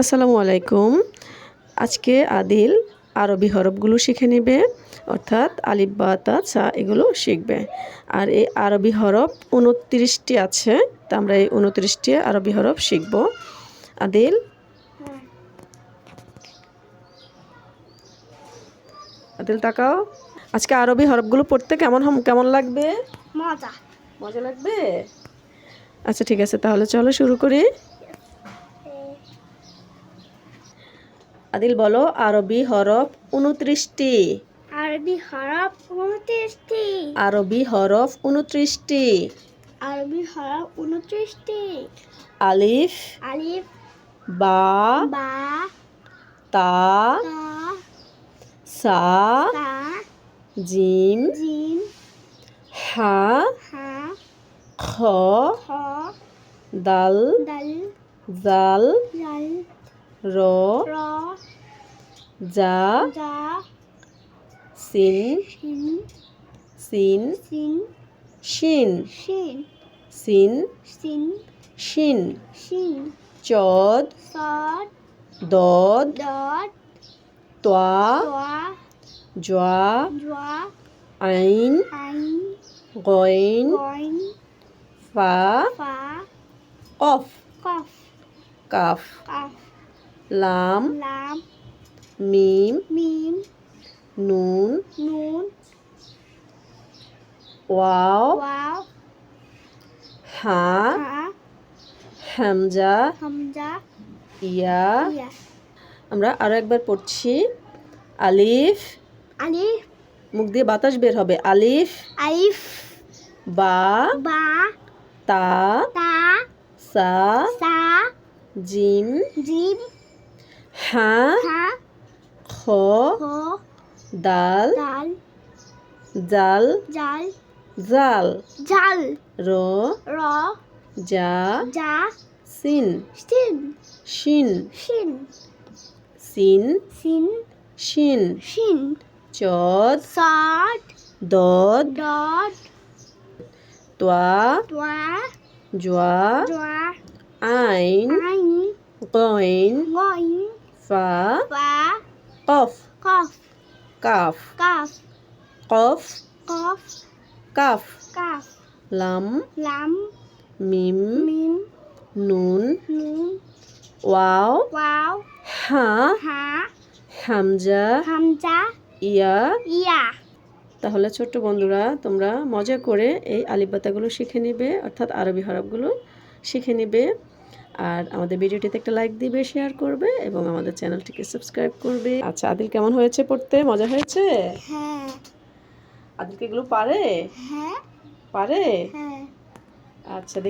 আসসালামু আলাইকুম। আজকে আদিল আরবি হরফগুলো শিখে নেবে অর্থাৎ আলিফ বা তা চা এগুলো শিখবে। আর এই আরবি হরফ উনত্রিশটি আছে তা আমরা এই উনত্রিশটি আরবি হরফ শিখব। আদিল? আদিল তাকাও। আজকে আরবি হরফগুলো পড়তে কেমন কেমন লাগবে? মজা। মজা লাগবে? আচ্ছা ঠিক আছে তাহলে চলো শুরু করি। আদিল বলো আরবি হরফ উনত্রিশটি। আরবি হরফ উনত্রিশটি। আরবি হরফ উনত্রিশটি। আরবি হরফ উনত্রিশটি। আলিফ আলিফ বা বা তা তা সা জিম জিম হা হা খ খ দাল দাল জাল জাল র জা সিন সিন সিন শিন সিন শিন চদ দদ তোয়া জোয়া আইন আইন গইন ফা কফ কাফ কাফ লাম লাম মিম মিম নুন নুন ওয়াও ওয়াও হা হামজা হামজা ইয়া। আমরা আরও একবার পড়ছি আলিফ আলিফ মুখ দিয়ে বাতাস বের হবে আলিফ আলিফ বা বা তা তা সা সা জিম জিম খ খ দাল জাল জাল জাল জাল র র জা জা সিন সিন শিন শিন সিন সিন শিন শিন চদ সদ দদ ডট তোয়া তোয়া জোয়া জোয়া আইন আইন গইন গইন ফা ফা কফ কফ কাফ কাফ কফ কফ কাফ কাফ লাম লাম মিম মিম নুন নুন ওয়াও ওয়াও হা হা হামজা হামজা ইয়া ইয়া তাহলে ছোট্ট বন্ধুরা তোমরা মজা করে এই আলিবাতাগুলো শিখে নিবে অর্থাৎ আরবি হরফগুলো শিখে নিবে। আর আমাদের ভিডিওটিতে একটা লাইক দিবে শেয়ার করবে এবং আমাদের চ্যানেলটিকে সাবস্ক্রাইব করবে। আচ্ছা আদিল কেমন হয়েছে পড়তে? মজা হয়েছে? হ্যাঁ। আদিলকে এগুলো পারে? হ্যাঁ। পারে? হ্যাঁ। আচ্ছা